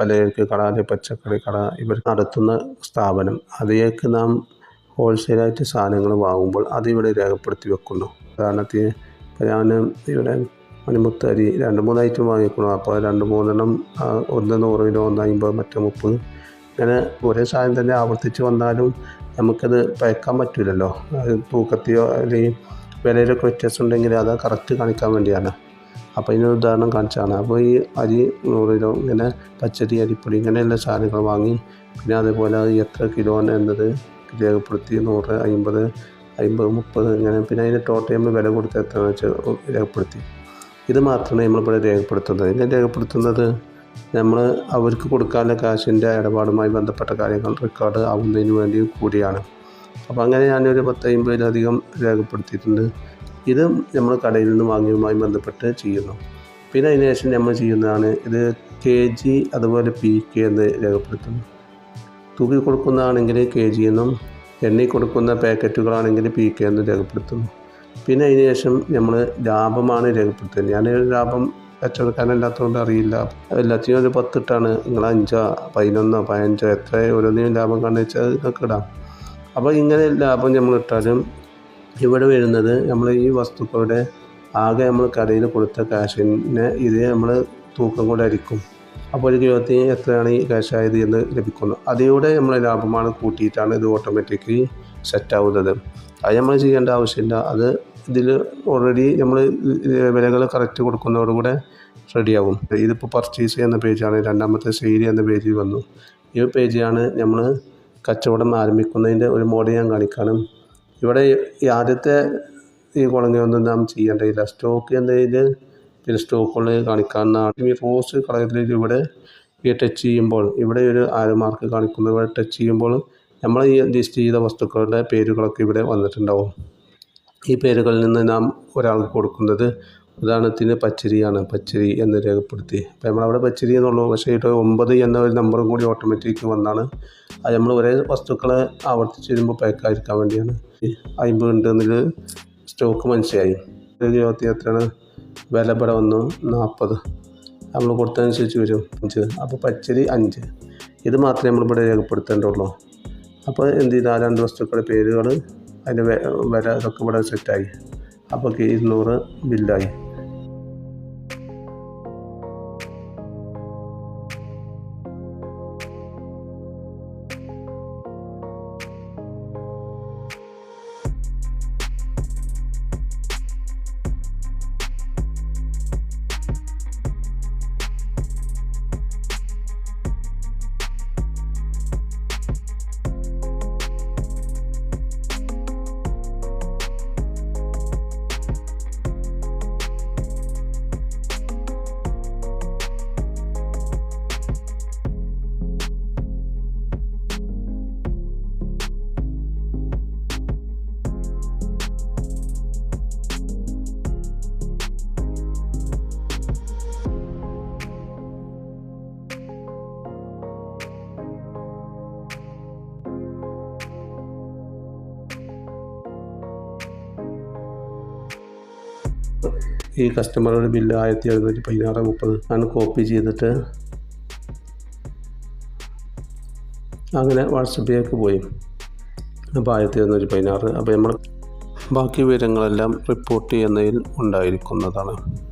പലചരക്ക് കട അല്ലെങ്കിൽ പച്ചക്കറി കട ഇവർ നടത്തുന്ന സ്ഥാപനം. അതിലേക്ക് നാം ഹോൾസെയിലായിട്ട് സാധനങ്ങൾ വാങ്ങുമ്പോൾ അതിവിടെ രേഖപ്പെടുത്തി വെക്കുന്നു. ഉദാഹരണത്തിന് ഇപ്പോൾ ഞാൻ ഇവിടെ മണിമുത്ത് അരി രണ്ട് മൂന്ന് ഐറ്റം വാങ്ങിക്കുന്നു. അപ്പോൾ രണ്ട് മൂന്നെണ്ണം ഒന്ന് നൂറ് കിലോ ഒന്ന് അമ്പത് മറ്റേ മുപ്പത്. ഇങ്ങനെ ഒരേ സാധനം തന്നെ ആവർത്തിച്ച് വന്നാലും നമുക്കത് പയക്കാൻ പറ്റില്ലല്ലോ തൂക്കത്തിയോ അല്ലെങ്കിൽ വിലയിലൊക്കെ വ്യത്യാസം ഉണ്ടെങ്കിൽ അത് കറക്റ്റ് കാണിക്കാൻ വേണ്ടിയാണ്. അപ്പോൾ ഇതിനൊരു ഉദാഹരണം കാണിച്ചാണ്. അപ്പോൾ ഈ അരി നൂറ് കിലോ ഇങ്ങനെ പച്ചരി അരിപ്പൊടി ഇങ്ങനെയുള്ള സാധനങ്ങൾ വാങ്ങി പിന്നെ അതുപോലെ അത് എത്ര കിലോ എന്നത് രേഖപ്പെടുത്തി നൂറ് അമ്പത് അമ്പത് മുപ്പത് ഇങ്ങനെ പിന്നെ അതിന് ടോട്ടൽ നമ്മൾ വില കൊടുത്ത് എത്രയാണെന്ന് വെച്ചാൽ രേഖപ്പെടുത്തി. ഇത് മാത്രമേ നമ്മളിവിടെ രേഖപ്പെടുത്തുന്നത്. ഇങ്ങനെ രേഖപ്പെടുത്തുന്നത് നമ്മൾ അവർക്ക് കൊടുക്കാനുള്ള കാശിന്റെ ഇടപാടുമായി ബന്ധപ്പെട്ട കാര്യങ്ങൾ റെക്കോർഡ് ആവുന്നതിന് വേണ്ടി കൂടിയാണ്. അപ്പോൾ അങ്ങനെ ഞാനൊരു പത്ത് അമ്പതിലധികം രേഖപ്പെടുത്തിയിട്ടുണ്ട്. ഇത് നമ്മൾ കടയിൽ നിന്ന് വാങ്ങിയതുമായി ബന്ധപ്പെട്ട് ചെയ്യുന്നു. പിന്നെ അതിന് ശേഷം നമ്മൾ ചെയ്യുന്നതാണ് ഇത് കെ ജി അതുപോലെ പി കെ എന്ന് രേഖപ്പെടുത്തുന്നു. തൂക്കി കൊടുക്കുന്നതാണെങ്കിൽ കെ ജി എന്നും എണ്ണി കൊടുക്കുന്ന പാക്കറ്റുകളാണെങ്കിൽ പി കെ എന്ന് രേഖപ്പെടുത്തുന്നു. പിന്നെ അതിന് ശേഷം നമ്മൾ ലാഭമാണ് രേഖപ്പെടുത്തുന്നത്. ഞാൻ ലാഭം കച്ചവടക്കാരനല്ലാത്തതുകൊണ്ട് അറിയില്ല. എല്ലാത്തിനും ഒരു പത്തിട്ടാണ്. നിങ്ങൾ അഞ്ചോ പതിനൊന്നോ പതിനഞ്ചോ എത്ര ഓരോന്നിനും ലാഭം കണ്ടുവെച്ചാൽ നിങ്ങൾക്ക് ഇടാം. അപ്പോൾ ഇങ്ങനെ ലാഭം നമ്മൾ ഇട്ടാലും ഇവിടെ വരുന്നത് നമ്മൾ ഈ വസ്തുക്കളുടെ ആകെ നമ്മൾ കടയിൽ കൊടുത്ത കാശിനെ ഇത് നമ്മൾ തൂക്കം കൂടെ അരിക്കും. അപ്പോൾ ഒരു കിലോത്തിന് എത്രയാണ് ഈ കാശായത് എന്ന് ലഭിക്കുന്നു. അതിലൂടെ നമ്മൾ ലാഭമാണ് കൂട്ടിയിട്ടാണ് ഇത് ഓട്ടോമാറ്റിക്കലി സെറ്റ് ആവുന്നത്. അത് നമ്മൾ ചെയ്യേണ്ട ആവശ്യമില്ല. അത് ഇതിൽ ഓൾറെഡി നമ്മൾ വിലകൾ കറക്റ്റ് കൊടുക്കുന്നതോടുകൂടെ റെഡിയാകും ഇതിപ്പോൾ പർച്ചേസ് ചെയ്യുന്ന പേജാണ് രണ്ടാമത്തെ സെയിൽ എന്ന പേജിൽ വന്നു. ഈ പേജാണ് നമ്മൾ കച്ചവടം ആരംഭിക്കുന്നതിന്റെ ഒരു മോഡൽ ഞാൻ കാണിക്കാനും ഇവിടെ ഈ ആദ്യത്തെ ഈ കുളങ്ങയൊന്നും നാം ചെയ്യേണ്ടതില്ല. സ്റ്റോക്ക് എന്നതിൽ പിന്നെ സ്റ്റോക്കുകൾ കാണിക്കാവുന്നതാണ് ഈ റോസ് കളറിൽ ഇവിടെ ഈ ടച്ച് ചെയ്യുമ്പോൾ ഇവിടെ ഒരു ആരോ മാർക്ക് കാണിക്കുന്നത് ഇവിടെ ടച്ച് ചെയ്യുമ്പോൾ നമ്മൾ ഈ ലിസ്റ്റ് ചെയ്ത വസ്തുക്കളുടെ പേരുകളൊക്കെ ഇവിടെ വന്നിട്ടുണ്ടാവും. ഈ പേരുകളിൽ നിന്ന് നാം ഒരാൾക്ക് കൊടുക്കുന്നത് ഉദാഹരണത്തിന് പച്ചരിയാണ്. പച്ചരി എന്ന് രേഖപ്പെടുത്തി. അപ്പോൾ നമ്മളവിടെ പച്ചരി എന്നുള്ളൂ. പക്ഷേ ഇത് ഒമ്പത് എന്ന ഒരു നമ്പറും കൂടി ഓട്ടോമാറ്റിക് വന്നാണ്. അത് നമ്മൾ ഒരേ വസ്തുക്കളെ ആവർത്തിച്ച് വരുമ്പോൾ പാക്കായിരിക്കാൻ വേണ്ടിയാണ്. അമ്പത് ഉണ്ട് എന്നതിൽ സ്റ്റോക്ക് മനസ്സിലായി. ഇരുപത്തി എത്രയാണ്? വില ഇവിടെ വന്നു നാൽപ്പത് നമ്മൾ കൊടുത്തതനുസരിച്ച് വരും. അഞ്ച്. അപ്പോൾ പച്ചരി അഞ്ച്. ഇത് മാത്രമേ നമ്മളിവിടെ രേഖപ്പെടുത്തേണ്ടുള്ളൂ. അപ്പോൾ എന്ത് ചെയ്താൽ രണ്ട് വസ്തുക്കളുടെ പേരുകൾ അതിന്റെ വില ഇതൊക്കെ ഇവിടെ സെറ്റായി അപ്പോൾ ഇരുന്നൂറ് ബില്ലായി ഈ കസ്റ്റമറുടെ ബില്ല് ആയിരത്തി എഴുന്നൂറ്റി പതിനാറ് മുപ്പത്. ആണ് കോപ്പി ചെയ്തിട്ട് അങ്ങനെ വാട്സപ്പിലേക്ക് പോയി. അപ്പോൾ ആയിരത്തി എഴുന്നൂറ്റി പതിനാറ് അപ്പോൾ നമ്മൾ ബാക്കി വിവരങ്ങളെല്ലാം റിപ്പോർട്ട് ചെയ്യുന്നതിൽ ഉണ്ടായിരിക്കുന്നതാണ്.